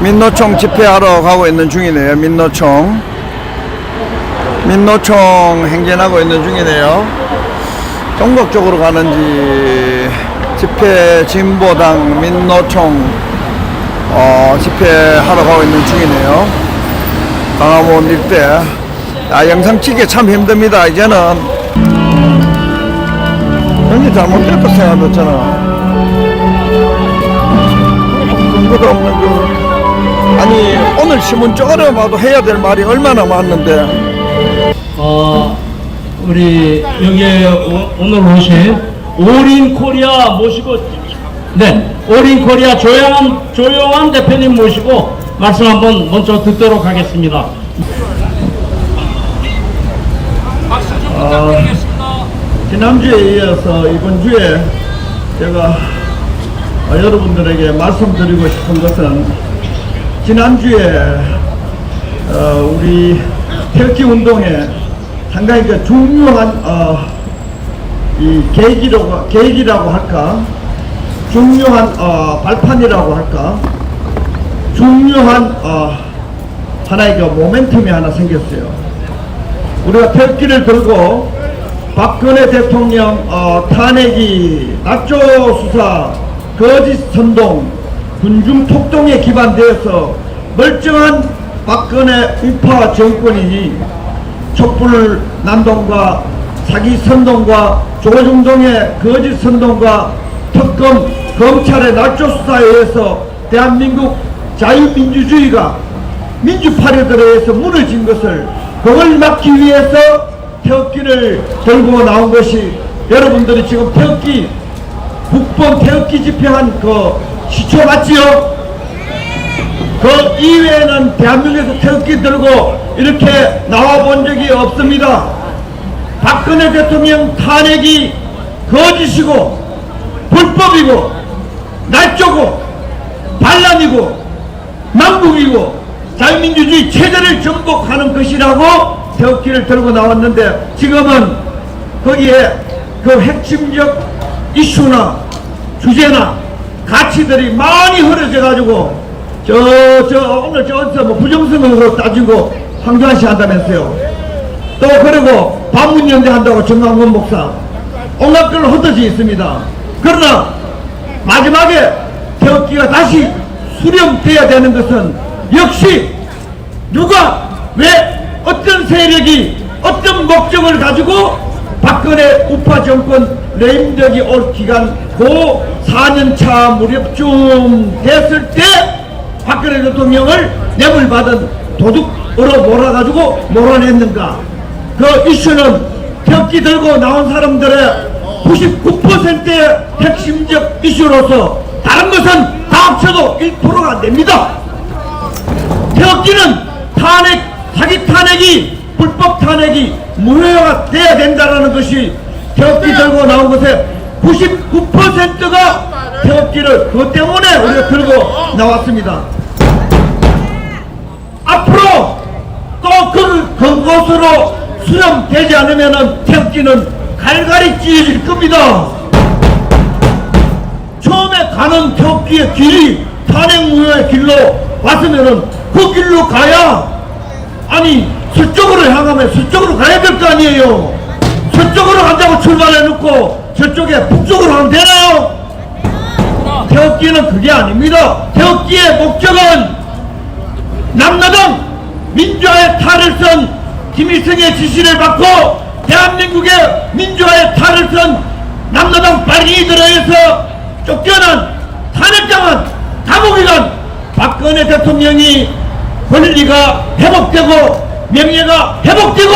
민노총 집회하러 가고 있는 중이네요. 민노총. 민노총 행진하고 있는 중이네요. 동국 쪽으로 가는지 집회 진보당 민노총 어, 집회하러 가고 있는 중이네요. 강화문 일대. 아, 영상 찍기 참 힘듭니다. 이제는 형이 잘못됐다 생각했잖아. 근거도 없는 그 아니 오늘 신문 쪼가려 봐도 해야 될 말이 얼마나 많는데 어, 우리 여기에 오- 오늘 오신 올인 코리아 모시고 네 올인 코리아 조영한 조영한 대표님 모시고 말씀 한번 먼저 듣도록 하겠습니다. 지난주에 이어서 이번 주에 제가 어, 여러분들에게 말씀드리고 싶은 것은 지난주에 어, 우리 태극기 운동에 상당히 그 중요한 어, 이 계기라고, 계기라고 할까 중요한 어, 발판이라고 할까 중요한 어, 하나의 그 모멘텀이 하나 생겼어요. 우리가 태극기를 들고 박근혜 대통령 어, 탄핵이 낙조 수사 거짓 선동 군중 폭동에 기반되어서 멀쩡한 박근혜 우파 정권이 촛불 난동과 사기 선동과 조중동의 거짓 선동과 특검 검찰의 낙조 수사에 의해서 대한민국 자유민주주의가 민주파괴들에 의해서 무너진 것을 그걸 막기 위해서 태극기를 들고 나온 것이 여러분들이 지금 태극기 국번 태극기 집회한 그 시초 맞지요? 그 이외에는 대한민국에서 태극기 들고 이렇게 나와 본 적이 없습니다. 박근혜 대통령 탄핵이 거짓이고 불법이고 날조고 반란이고 남북이고 자유민주주의 체제를 정복하는 것이라고 태극기를 들고 나왔는데 지금은 거기에 그 핵심적 이슈나 주제나 가치들이 많이 흐려져 가지고 저, 저, 오늘 저 어디서 뭐 부정선거로 따지고 황교안 씨 한다면서요. 또 그리고 반문연대 한다고 정강원 목사 온갖 걸로 흩어져 있습니다. 그러나 마지막에 태극기가 다시 수렴돼야 되는 것은 역시 누가 왜 어떤 세력이 어떤 목적을 가지고 박근혜 우파 정권 레임덕이 올 기간 고 4년차 무렵 쯤 됐을 때 박근혜 대통령을 뇌물 받은 도둑으로 몰아가지고 몰아냈는가 그 이슈는 벽기 들고 나온 사람들의 99%의 핵심적 이슈로서 다른 것은 다 합쳐도 1%가 안 됩니다. 태극기는 탄핵, 사기 탄핵이 불법 탄핵이 무효가 돼야 된다는 것이 태극기 들고 나온 것의 99%가 태극기를 그것 때문에 우리가 들고 나왔습니다. 앞으로 또 그, 그곳으로 수렴되지 않으면 태극기는 갈갈이 찢어질 겁니다. 처음에 가는 태극기의 길이 탄핵무효의 길로 왔으면은 그 길로 가야 아니 서쪽으로 향하면 서쪽으로 가야 될 거 아니에요. 서쪽으로 간다고 출발해 놓고 저쪽에 북쪽으로 하면 되나요? 태극기는 그게 아닙니다. 태극기의 목적은 남나당 민주화의 탈을 쓴 김일성의 지시를 받고 대한민국의 민주화의 탈을 쓴 남나당 빨갱이들에 의해서 쫓겨난 탄핵당한 감옥에 간 박근혜 대통령이 권리가 회복되고 명예가 회복되고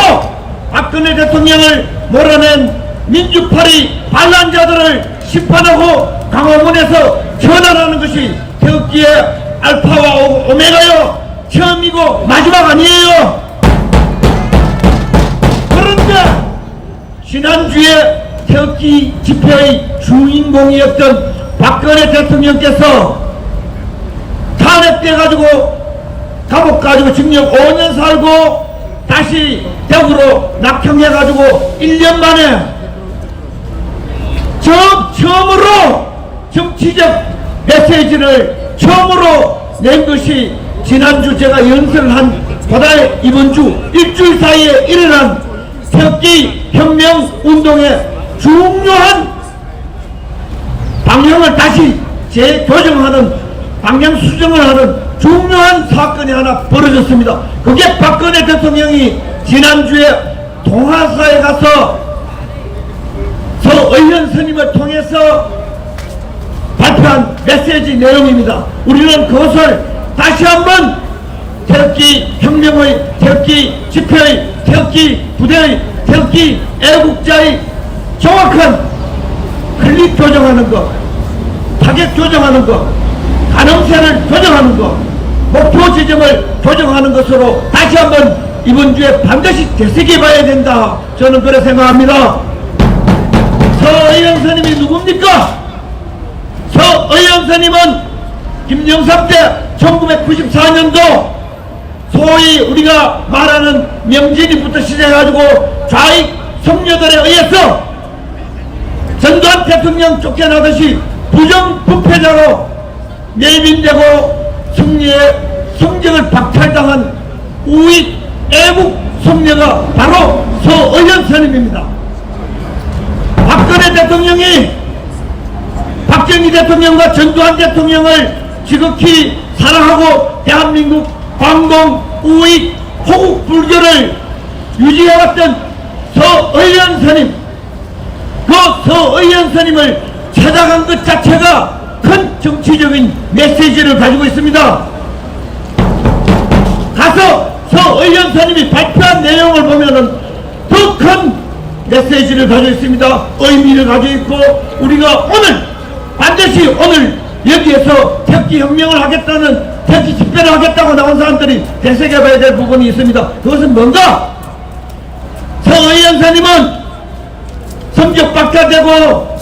박근혜 대통령을 몰아낸 민주파리 반란자들을 심판하고 강화문에서 전환하는 것이 태극기의 알파와 오- 오메가요. 처음이고 마지막 아니에요. 그런데 지난주에 태극기 집회의 주인공이었던 박근혜 대통령께서 탄핵돼가지고 감옥 가지고 징역 5년 살고 다시 대구로 낙향해가지고 1년 만에 처음, 처음으로 정치적 메시지를 처음으로 낸 것이 지난주 제가 연설한 보다 이번 주 일주일 사이에 일어난 태극기 혁명 운동의 중요한 방향을 다시 재교정하는 방향 수정을 하는 중요한 사건이 하나 벌어졌습니다. 그게 박근혜 대통령이 지난주에 동화사에 가서 서의원 스님을 통해서 발표한 메시지 내용입니다. 우리는 그것을 다시 한번 태극기 혁명의 태극기 집회의 태극기 부대의 태극기 애국자의 정확한 클릭 조정하는 것, 타겟 조정하는 것, 가능성을 조정하는 것, 목표 지점을 조정하는 것으로 다시 한번 이번 주에 반드시 되새겨 봐야 된다. 저는 그렇게 생각합니다. 서의원 스님이 누굽니까? 서의원 스님은 김영삼 때 1994년도 소위 우리가 말하는 명진이부터 시작해가지고 좌익 성녀들에 의해서 전두환 대통령 쫓겨나듯이 부정부패자로 내빈되고 승리의 성적을 박탈당한 우익 애국 성녀가 바로 서의원 스님입니다. 박근혜 대통령이 박정희 대통령과 전두환 대통령을 지극히 사랑하고 대한민국 광동 우익 호국 불교를 유지해왔던 서의원 스님 그 서의원 스님을 찾아간 것 자체가 큰 정치적인 메시지를 가지고 있습니다. 가서 서의원 스님이 발표한 내용을 보면은 더큰 메시지를 가지고 있습니다. 의미를 가지고 있고 우리가 오늘 반드시 오늘 여기에서 태극기 혁명을 하겠다는 태극기 집회를 하겠다고 나온 사람들이 되새겨봐야 될 부분이 있습니다. 그것은 뭔가? 서의원 스님은 성적 박탈되고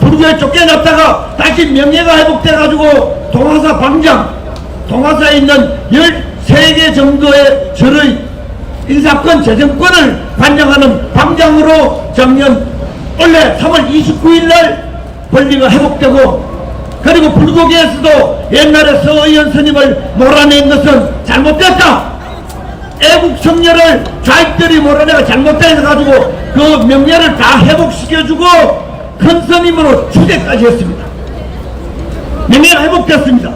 불교에 쫓겨났다가 다시 명예가 회복돼가지고 동화사 방장, 동화사에 있는 13개 정도의 절의 인사권, 재정권을 관장하는 방장으로 작년 원래 3월 29일 날 권리가 회복되고 그리고 불교계에서도 옛날에 서의원 스님을 몰아낸 것은 잘못됐다. 애국 성녀를 좌익들이 몰아내가 잘못돼서 가지고 그 명예를 다 회복시켜주고 큰 스님으로 추대까지 했습니다. 명예가 회복됐습니다.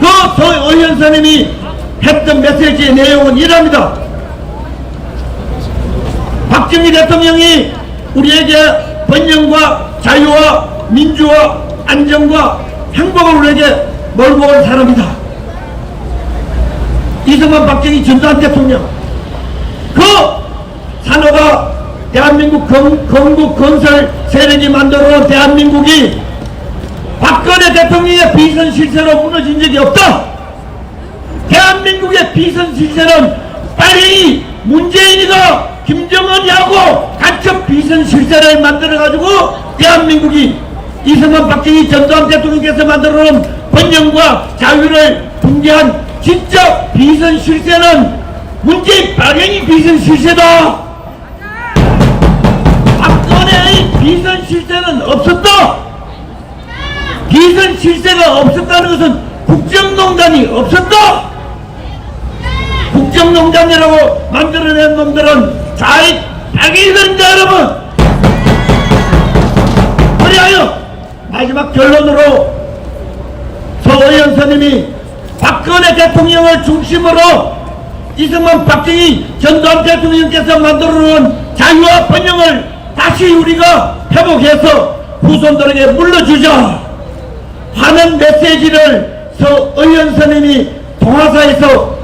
그 서의원 스님이 했던 메시지의 내용은 이랍니다. 박정희 대통령이 우리에게 번영과 자유와 민주와 안정과 행복을 우리에게 몰고 온 사람이다. 이승만 박정희 전두환 대통령 그 산호가 대한민국 건, 건국 건설 세력이 만들어놓은 대한민국이 박근혜 대통령의 비선 실세로 무너진 적이 없다. 대한민국의 비선 실세는 빨리 문재인이가 김정은이하고 간첩 비선 실세를 만들어가지고 대한민국이 이승만 박정희 전두환 대통령께서 만들어놓은 번영과 자유를 붕괴한 진짜 비선 실세는 문재인 박영희 비선 실세다. 박근혜의 비선 실세는 없었다. 비선 실세가 없었다는 것은 국정농단이 없었다. 국정농단이라고 만들어낸 놈들은 좌익 악의들입니다 여러분. 그리하여 마지막 결론으로 서의원 스님이 박근혜 대통령을 중심으로 이승만 박정희 전두환 대통령께서 만들어놓은 자유와 번영을 다시 우리가 회복해서 후손들에게 물려주자 하는 메시지를 서의원 스님이 동화사에서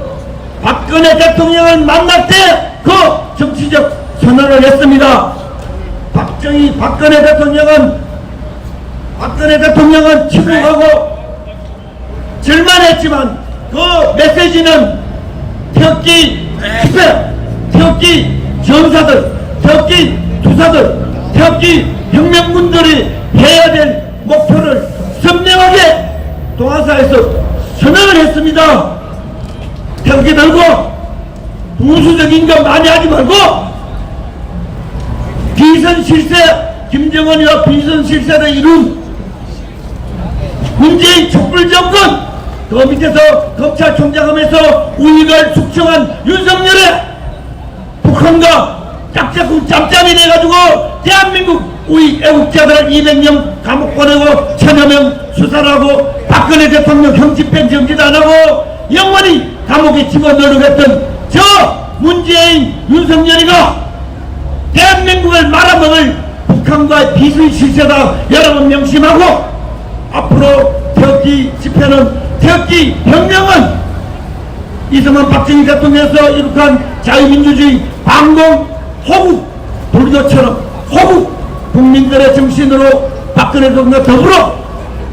박근혜 대통령을 만날 때그 정치적 선언을 했습니다. 박정희 박근혜 대통령은 박근혜 대통령은 침묵하고 절만했지만 그 메시지는 태극기 집회, 태극기 전사들, 태극기 투사들, 태극기 혁명군들이 해야 될 목표를 선명하게 동아사에서 선언을 했습니다. 태극기 들고 부수적인 거 많이 하지 말고 비선 실세 김정은이와 비선 실세를 이룬 문재인 촛불 정권 그 밑에서 검찰총장 하면서 우익을 숙청한 윤석열의 북한과 짝짝꿍 짬짬이 돼가지고 대한민국 우익 애국자들 200명 감옥 보내고 천여 명 수사하고 박근혜 대통령 형집행 정지도 안 하고 영원히 감옥에 집어넣으려고 했던 저 문재인 윤석열이가 대한민국을 말아먹을 북한과의 빚을 실세다 여러분 명심하고 앞으로 태극기 집회는 태극기 혁명은 이승만 박정희 대통령에서 이룩한 자유민주주의 방공 호국 돌교처럼 호국 국민들의 정신으로 박근혜 대통령 더불어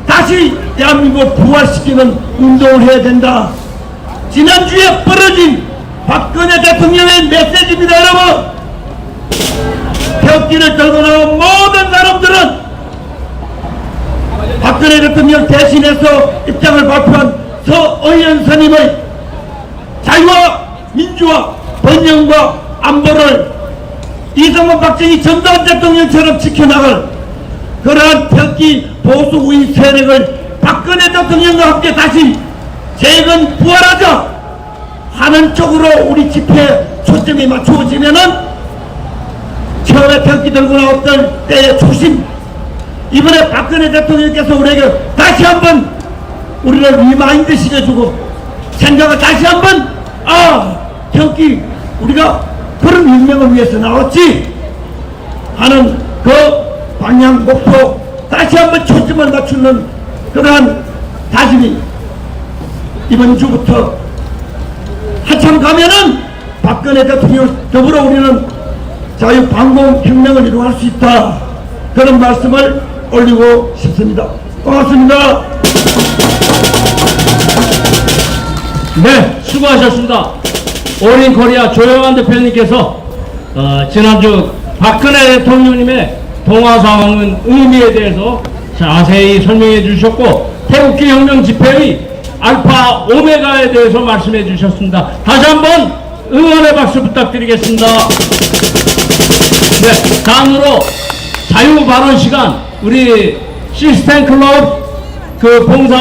다시 대한민국을 부활시키는 운동을 해야 된다. 지난주에 벌어진 박근혜 대통령의 메시지입니다 여러분. 태극기를 들고 나온 모든 사람들은 박근혜 대통령 대신해서 입장을 발표한 서의원 선임의 자유와 민주화 번영과 안보를 이승만 박정희 전두환 대통령처럼 지켜나갈 그러한 태극기 보수 우익 세력을 박근혜 대통령과 함께 다시 재건 부활하자 하는 쪽으로 우리 집회에 초점이 맞추어지면은 처음에 태극기 들고 나왔던 때의 초심 이번에 박근혜 대통령께서 우리에게 다시 한번 우리를 리마인드 시켜주고 생각을 다시 한번 아 태극기 우리가 그런 혁명을 위해서 나왔지 하는 그 방향 목표 다시 한번 초점을 맞추는 그러한 다짐이 이번 주부터 한참 가면은 박근혜 대통령 더불어 우리는 자유 방공 혁명을 이루할 수 있다 그런 말씀을 올리고 싶습니다. 고맙습니다. 네, 수고하셨습니다. 올인 코리아 조영환 대표님께서 어, 지난주 박근혜 대통령님의 통화 상황은 의미에 대해서 자세히 설명해 주셨고 태극기 혁명 집회의 알파 오메가에 대해서 말씀해 주셨습니다. 다시 한번 응원의 박수 부탁드리겠습니다. 네, 다음으로 자유 발언 시간 우리 시스템 클럽 그 봉사자